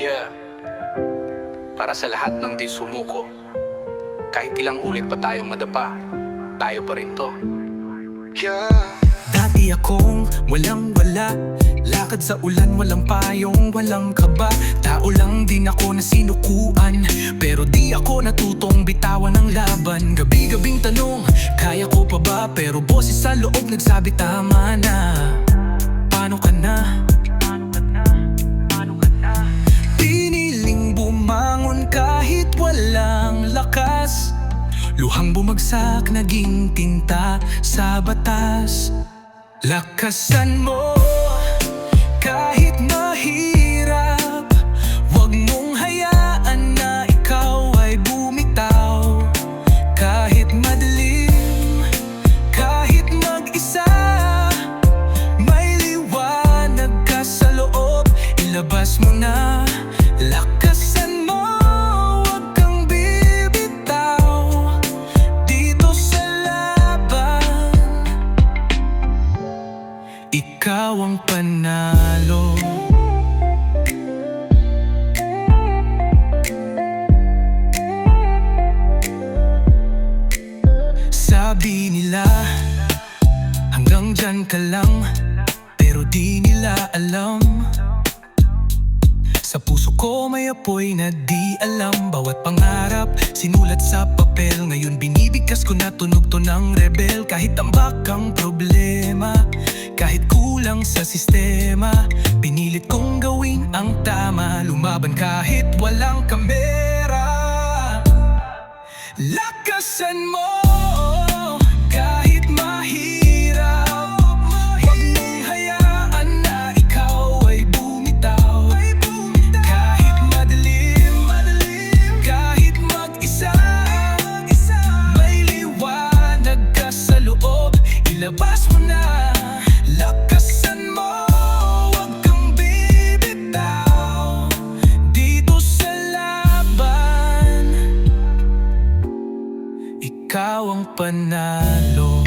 Yeah. Para sa lahat ng di sumuko, kahit ilang ulit pa tayong madapa, tayo pa rin to. Yeah. Dati akong walang wala Lakad sa ulan, walang payong, walang kaba Tao lang din ako na sinukuan Pero di ako natutong bitawan ng laban Gabi-gabing tanong, kaya ko pa ba? Pero boses sa loob nagsabi tama na Paano ka na? Luhang bumagsak, naging tinta sa batas. Lakasan mo kahit mahirap Huwag mong hayaan na ikaw ay bumitaw. Kahit madilim, kahit mag-isa May liwanag ka sa loob, ilabas mo na Lakasan ikaw ang panalo. Sabi nila Hanggang dyan ka lang Pero di nila alam. Sa puso ko may apoy na di alam. Bawat pangarap sinulat sa papel. Ngayon binibigkas ko na tunog to ng rebel. Kahit tambak ang problema Kahit kulang sa sistema Pinilit kong gawin ang tama. Lumaban kahit walang kamera. Lakasan mo ilabas mo na Lakasan mo, huwag bibitaw. Dito sa laban ikaw ang panalo